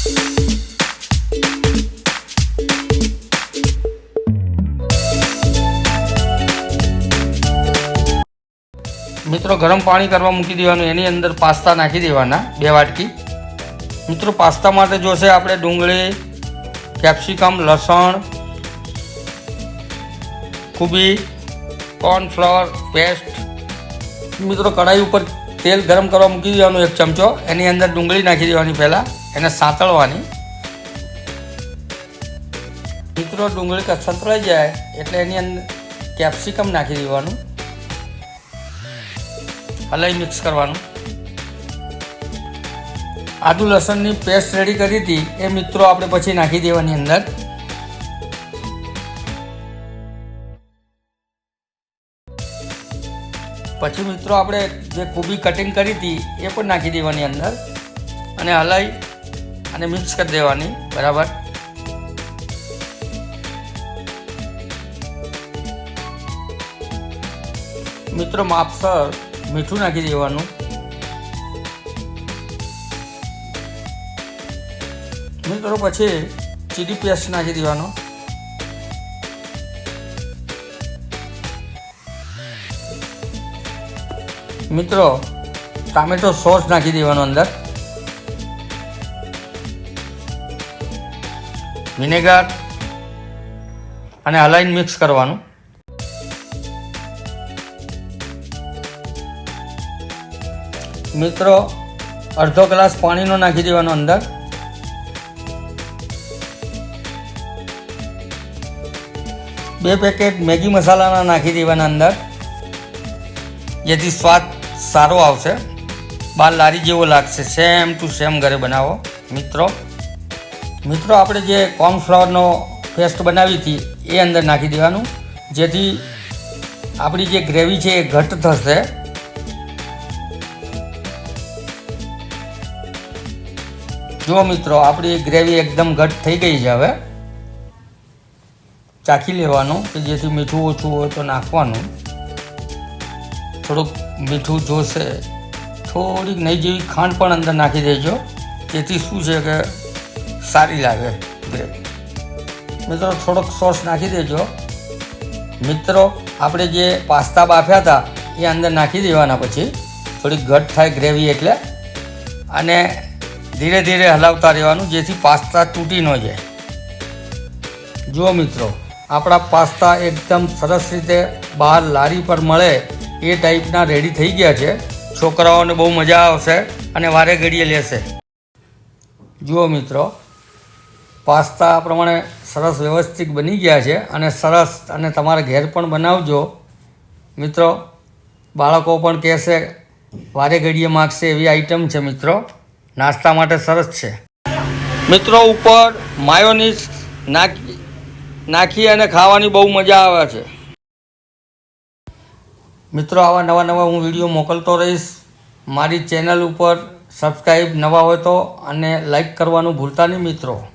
મિત્રો, ગરમ પાણી કરવા મૂકી દેવાનું, એની અંદર પાસ્તા નાખી દેવાના, બે વાટકી. મિત્રો, પાસ્તા માટે જોશે આપણે ડુંગળી, કેપ્સિકમ, લસણ કુબી કોર્નફ્લાવર પેસ્ટ. મિત્રો, કઢાઈ ઉપર તેલ ગરમ કરવા મૂકી દેવાનું એક ચમચો. એની અંદર ડુંગળી નાખી દેવાની પહેલાં. એને સાંતળવાની. મિત્રો, ડુંગળી સંતળાઈ જાય એટલે એની અંદર કેપ્સિકમ નાખી દેવાનું. હલાઈ મિક્સ કરવાનું. આદુ લસણની પેસ્ટ રેડી કરી હતી, એ મિત્રો આપણે પછી નાખી દેવાની અંદર. પછી મિત્રો, આપણે જે કોબી કટિંગ કરી હતી, એ પણ નાખી દેવાની અંદર. અને હલાઈ અને મિક્સ કરી દેવાની, બરાબર? મિત્રો માપસર મીઠું નાખી દેવાનું. મિત્રો, પછી ચીલી પેસ્ટ નાખી દેવાનો. મિત્રો, ટામેટો સોસ નાખી દેવાનો અંદર. વિનેગર અને હલાઈને મિક્સ કરવાનું. મિત્રો, અડધો ગ્લાસ પાણીનો નાખી દેવાનો અંદર. બે પેકેટ મેગી મસાલાના નાખી દેવાના અંદર. જેથી સ્વાદ સારો આવશે. બાર લારી જેવો લાગશે. સેમ ટુ સેમ ઘરે બનાવો. મિત્રો મિત્રો, આપણે જે કોર્નફ્લાવરનો પેસ્ટ બનાવી હતી, એ અંદર નાખી દેવાનું. જેથી આપણી જે ગ્રેવી છે, એ ઘટ થશે. જો મિત્રો, આપણી ગ્રેવી એકદમ ઘટ થઈ ગઈ છે હવે. ચાખી લેવાનું, કે જેથી મીઠું ઓછું હોય તો નાખવાનું. થોડુંક મીઠું જોશે. થોડીક નહીં જેવી ખાંડ પણ અંદર નાખી દેજો. જેથી શું છે કે સારી લાગે. મિત્રો થોડોક સોસ નાખી દેજો. મિત્રો, આપણે જે પાસ્તા બાફ્યા હતા, એ અંદર નાખી દેવાના પછી થોડીક ઘટ થાય ગ્રેવી એટલે. અને ધીરે ધીરે હલાવતા રહેવાનું, જેથી પાસ્તા તૂટી ન જાય. જુઓ મિત્રો, આપણા પાસ્તા એકદમ સરસ રીતે બહાર લારી પર મળે, એ ટાઈપના રેડી થઈ ગયા છે. છોકરાઓને બહુ મજા આવશે અને વારે ઘડીએ લેશે. જુઓ મિત્રો પાસ્તા પ્રમાણે સરસ વ્યવસ્થિત બની ગયા છે અને સરસ અને તમારા ઘેર પણ બનાવજો. મિત્રો, બાળકો પણ કહેશે, વારે ઘડીએ માગશે એવી આઈટમ છે મિત્રો. નાસ્તા માટે સરસ છે. મિત્રો, ઉપર માયોનીઝ નાખી નાખી અને ખાવાની બહુ મજા આવે છે. મિત્રો, આવા નવા નવા હું વીડિયો મોકલતો રહીશ. મારી ચેનલ ઉપર સબસ્ક્રાઈબ નવા હોય તો અને લાઈક કરવાનું ભૂલતા નહીં મિત્રો.